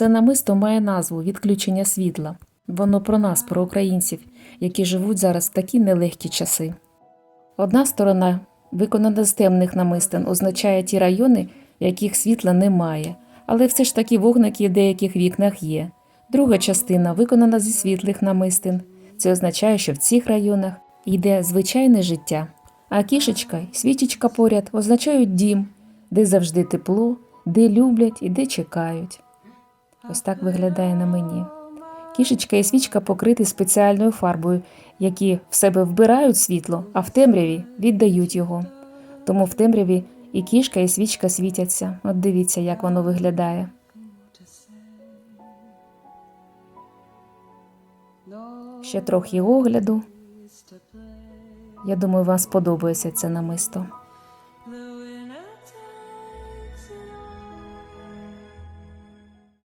Це намисто має назву відключення світла. Воно про нас, про українців, які живуть зараз в такі нелегкі часи. Одна сторона, виконана з темних намистин, означає ті райони, яких світла немає, але все ж таки вогники в деяких вікнах є. Друга частина виконана зі світлих намистин. Це означає, що в цих районах йде звичайне життя. А кішечка й свічечка поряд означають дім, де завжди тепло, де люблять і де чекають. Ось так виглядає на мені. Кішечка і свічка покриті спеціальною фарбою, які в себе вбирають світло, а в темряві віддають його. Тому в темряві і кішка, і свічка світяться. От дивіться, як воно виглядає. Ще трохи огляду. Я думаю, вам сподобається це намисто.